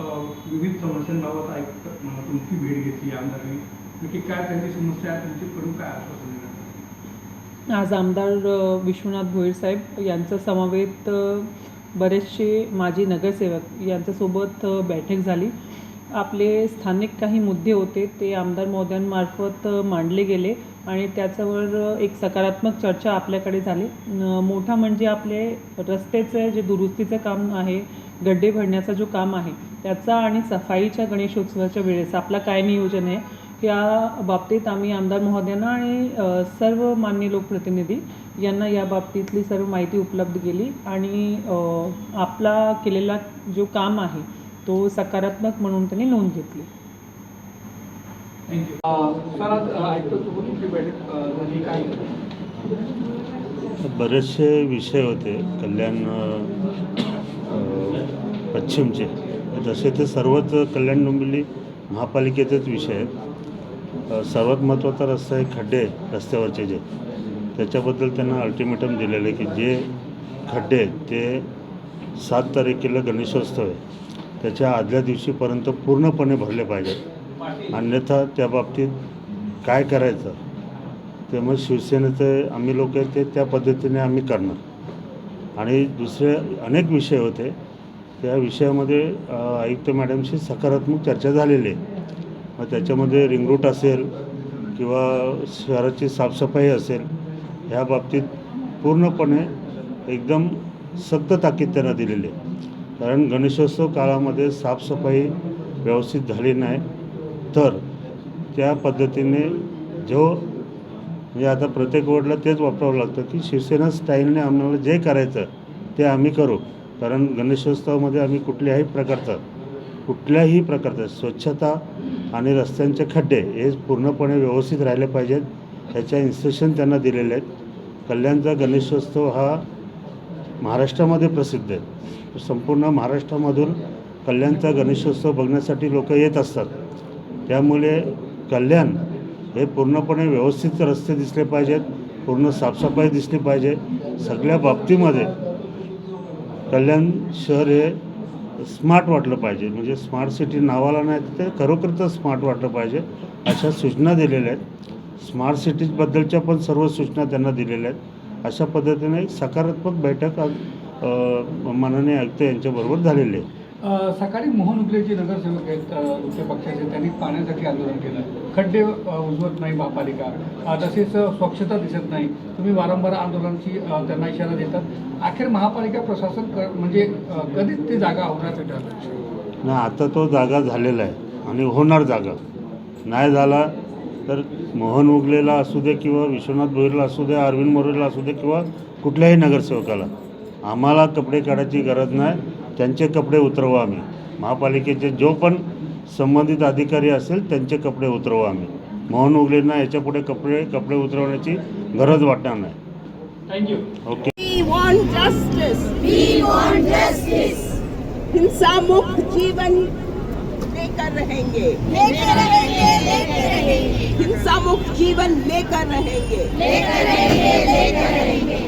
विविध समस्यांबाबत ऐक तुमची भेट घेतली आमदारांनी. नक्की काय त्यांची समस्या आहे करून काय आश्वासन देण्यात आज आमदार विश्वनाथ भोईर साहेब यांचं समवेत बरेचसे माजी नगरसेवक यांच्यासोबत बैठक झाली. आपले स्थानिक काही मुद्दे होते ते आमदार महोदयांमार्फत मांडले गेले. आणि त्याच्यावर एक सकारात्मक चर्चा आपल्याकडे झाली. मोठा म्हणजे आपले रस्त्याचं जे दुरुस्तीचं काम आहे गड्डे भरण्याचा जो काम आहे त्याचा आणि सफाईच्या गणेशोत्सवाच्या वेळेस आपला काय नियोजन आहे या बाबतीत आम्ही आमदार महोदयांना आणि सर्व मान्य लोकप्रतिनिधी यांना या बाबतीतली सर्व माहिती उपलब्ध केली आणि आपला केलेला जो काम आहे तो सकारात्मक म्हणून त्यांनी नोंद घेतली थँक्यू सर आज अ, ऐकतो सोबत तुमची बैठक अ, झाली काय बरेचसे विषय होते कल्याण uh, uh, पश्चिमचे. तसे ते सर्वच कल्याण डोंबिवली महापालिकेचेच विषय आहेत. Uh, सर्वात महत्त्वाचा रस्ता आहे खड्डे रस्त्यावरचे जे. त्याच्याबद्दल त्यांना अल्टिमेटम दिलेलं आहे की जे खड्डे आहेत ते सात तारखेला गणेशोत्सव आहे. त्याच्या आदल्या दिवशीपर्यंत पूर्णपणे भरले पाहिजेत. अन्यथा त्या बाबतीत काय करायचं? त्यामुळे शिवसेनेचे आम्ही लोक आहेत ते त्या पद्धतीने आम्ही करणार. आणि दुसरे अनेक विषय होते. त्या विषयामध्ये आयुक्त मॅडमशी सकारात्मक चर्चा झालेली आहे. मग त्याच्यामध्ये रिंगरूट असेल किंवा शहराची साफसफाई असेल ह्या बाबतीत पूर्णपणे एकदम सक्त ताकीद त्यांना दिलेली आहे. कारण गणेशोत्सव काळामध्ये साफसफाई व्यवस्थित झाली नाही. तर त्या पद्धतीने जो म्हणजे आता प्रत्येक वॉर्डला तेच वापरावं लागतं की शिवसेना स्टाईलने आम्हाला जे करायचं ते आम्ही करू. कारण गणेशोत्सवामध्ये आम्ही कुठल्याही प्रकारचं कुठल्याही प्रकारचं स्वच्छता आणि रस्त्यांचे खड्डे हे पूर्णपणे व्यवस्थित राहिले पाहिजेत. ह्याच्या इन्स्ट्रक्शन त्यांना दिलेले आहेत. कल्याणचा गणेशोत्सव हा महाराष्ट्रामध्ये प्रसिद्ध आहे. संपूर्ण महाराष्ट्रामधून कल्याणचा गणेशोत्सव बघण्यासाठी लोक येत असतात. त्यामुळे कल्याण हे पूर्णपणे व्यवस्थित रस्ते दिसले पाहिजेत पूर्ण साफसफाई दिसली पाहिजे. सगळ्या बाबतीमध्ये कल्याण शहर हे स्मार्ट वाटलं पाहिजे. म्हणजे स्मार्ट सिटी नावाला नाही तर ते खरोखरच स्मार्ट वाटलं पाहिजे अशा सूचना दिलेल्या आहेत. स्मार्ट सिटीजबद्दलच्या पण सर्व सूचना त्यांना दिलेल्या आहेत. अशा पद्धतीने एक सकारात्मक बैठक आज माननीय आयुक्त यांच्याबरोबर झालेली आहे. सकाळी मोहन उगले जे नगरसेवक आहेत अ, तुमच्या पक्षाचे त्यांनी पाण्यासाठी आंदोलन केलं. खड्डे उजवत नाही महापालिका. तसेच स्वच्छता दिसत नाही. तुम्ही वारंवार आंदोलनाची त्यांना इशारा देतात. अखेर महापालिका प्रशासन क म्हणजे कधीच ती जागा होणार ठरलं ना आता तो जागा झालेला आहे आणि होणार जागा. नाही झाला तर मोहन उगलेला असू दे किंवा विश्वनाथ भोईरला असू दे अरविंद मोरेला असू दे किंवा कुठल्याही नगरसेवकाला आम्हाला कपडे काढायची गरज नाही. त्यांचे कपडे उतरवू आम्ही. महापालिकेचे जो पण संबंधित अधिकारी असेल त्यांचे कपडे उतरवू आम्ही. मोहन उगलेंना याच्यापुढे कपडे कपडे उतरवण्याची गरज वाटणार नाही. Thank you okay We want justice. We want justice. हिंसा मुक्त जीवन लेकर रहेंगे. लेकर रहेंगे लेकर रहेंगे. हिंसा मुक्त जीवन लेकर रहेंगे. लेकर रहेंगे लेकर रहेंगे.